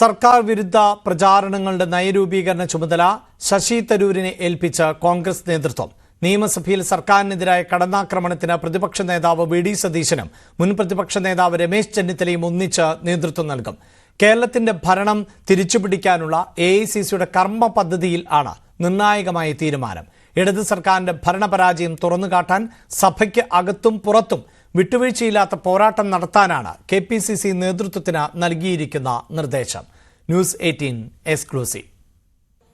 സർക്കാർ വിരുദ്ധ പ്രചാരണങ്ങളുടെ നയരൂപീകരണ ചുമതല ശശി തരൂരിനെ ഏൽപ്പിച്ച കോൺഗ്രസ് നേതൃത്വം. നിയമസഭയിൽ സർക്കാരിനെതിരായ കടന്നാക്രമണത്തിന് പ്രതിപക്ഷ നേതാവ് വി ഡി സതീശനും മുൻ പ്രതിപക്ഷ നേതാവ് രമേശ് ചെന്നിത്തലയും ഒന്നിച്ച് നേതൃത്വം നൽകും. കേരളത്തിന്റെ ഭരണം തിരിച്ചുപിടിക്കാനുള്ള എ ഐ സി സിയുടെ കർമ്മ പദ്ധതിയിൽ ആണ് നിർണായകമായ തീരുമാനം. ഇടത് സർക്കാരിന്റെ ഭരണപരാജയം തുറന്നുകാട്ടാൻ സഭയ്ക്ക് അകത്തും പുറത്തും വിട്ടുവീഴ്ചയില്ലാത്ത പോരാട്ടം നടത്താനാണ് കെ പി സി സി നേതൃത്വത്തിന് നൽകിയിരിക്കുന്ന നിർദ്ദേശം. News eighteen exclusive.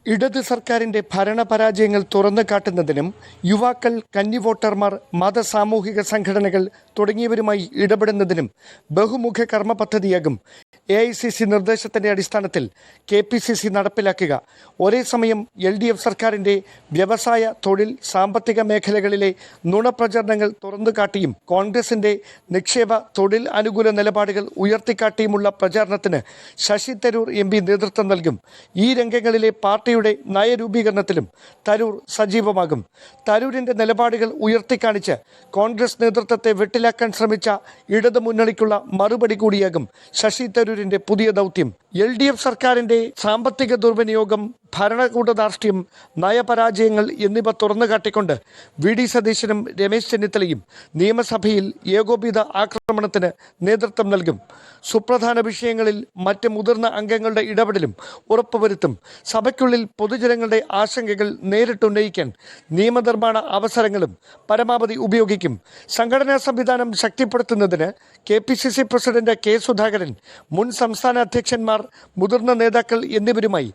ഇടത് സർക്കാരിന്റെ ഭരണപരാജയങ്ങൾ തുറന്നു കാട്ടുന്നതിനും യുവാക്കൾ കന്നി വോട്ടർമാർ മത സാമൂഹിക സംഘടനകൾ തുടങ്ങിയവരുമായി ഇടപെടുന്നതിനും ബഹുമുഖ കർമ്മ പദ്ധതിയാകും എ ഐ സി സി നിർദ്ദേശത്തിന്റെ അടിസ്ഥാനത്തിൽ കെ പി സി സി നടപ്പിലാക്കുക. ഒരേ സമയം എൽ ഡി എഫ് സർക്കാരിന്റെ വ്യവസായ തൊഴിൽ സാമ്പത്തിക മേഖലകളിലെ നുണപ്രചരണങ്ങൾ തുറന്നു കാട്ടിയും കോൺഗ്രസിന്റെ നിക്ഷേപ തൊഴിൽ അനുകൂല നിലപാടുകൾ ഉയർത്തിക്കാട്ടിയുമുള്ള പ്രചാരണത്തിന് ശശി തരൂർ എം പി നേതൃത്വം നൽകും. ഈ രംഗങ്ങളിലെ പാർട്ടിയുടെ നയരൂപീകരണത്തിലും തരൂർ സജീവമാകും. തരൂരിന്റെ നിലപാടുകൾ ഉയർത്തിക്കാണിച്ച് കോൺഗ്രസ് നേതൃത്വത്തെ വെട്ടിലാക്കാൻ ശ്രമിച്ച ഇടതു മുന്നണിക്കുള്ള മറുപടി കൂടിയാകും ശശി തരൂരിന്റെ പുതിയ ദൗത്യം എൽ ഡി എഫ് സർക്കാരിന്റെ സാമ്പത്തിക ദുർവിനിയോഗം ഭരണകൂട ധാർഷ്ട്യം നയപരാജയങ്ങൾ എന്നിവ തുറന്നു കാട്ടിക്കൊണ്ട് വി ഡി സതീശനും രമേശ് ചെന്നിത്തലയും നിയമസഭയിൽ ഏകോപിത ആക്രമണത്തിന് നേതൃത്വം നൽകും. സുപ്രധാന വിഷയങ്ങളിൽ മറ്റ് മുതിർന്ന അംഗങ്ങളുടെ ഇടപെടലും ഉറപ്പുവരുത്തും. സഭയ്ക്കുള്ളിൽ പൊതുജനങ്ങളുടെ ആശങ്കകൾ നേരിട്ടുന്നയിക്കാൻ നിയമനിർമ്മാണ അവസരങ്ങളും പരമാവധി ഉപയോഗിക്കും. സംഘടനാ സംവിധാനം ശക്തിപ്പെടുത്തുന്നതിന് K P C C president K Sudhakaran മുൻ സംസ്ഥാന അധ്യക്ഷന്മാർ മുതിർന്ന നേതാക്കൾ എന്നിവരുമായി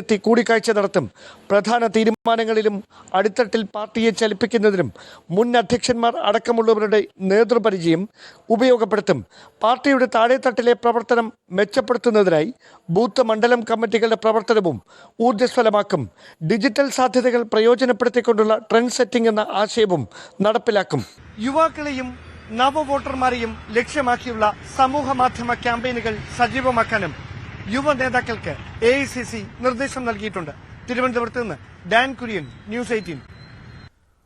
വസതികളിലെത്തി കൂടിക്കാഴ്ച നടത്തും. പ്രധാന തീരുമാനങ്ങളിലും അടിത്തട്ടിൽ പാർട്ടിയെ ചലിപ്പിക്കുന്നതിനും മുൻ അധ്യക്ഷന്മാർ അടക്കമുള്ളവരുടെ നേതൃപരിചയം ഉപയോഗപ്പെടുത്തും. പാർട്ടിയുടെ താഴെത്തട്ടിലെ പ്രവർത്തനം മെച്ചപ്പെടുത്തുന്നതിനായി ബൂത്ത് മണ്ഡലം കമ്മിറ്റികളുടെ പ്രവർത്തനവും ഊർജസ്വലമാക്കും. ഡിജിറ്റൽ സാധ്യതകൾ പ്രയോജനപ്പെടുത്തിക്കൊണ്ടുള്ള ട്രെൻഡ് സെറ്റിംഗ് എന്ന ആശയവും നടപ്പിലാക്കും. യുവാക്കളെയും നവവോട്ടർമാരെയും ലക്ഷ്യമാക്കിയുള്ള സമൂഹ മാധ്യമ ക്യാമ്പയിനുകൾ സജീവമാക്കാനും യുവ നേതാക്കൾക്ക് എ നിർദ്ദേശം നൽകിയിട്ടുണ്ട്. തിരുവനന്തപുരത്ത് നിന്ന് ഡാൻ കുര്യൻ ന്യൂസ് എയ്റ്റീൻ.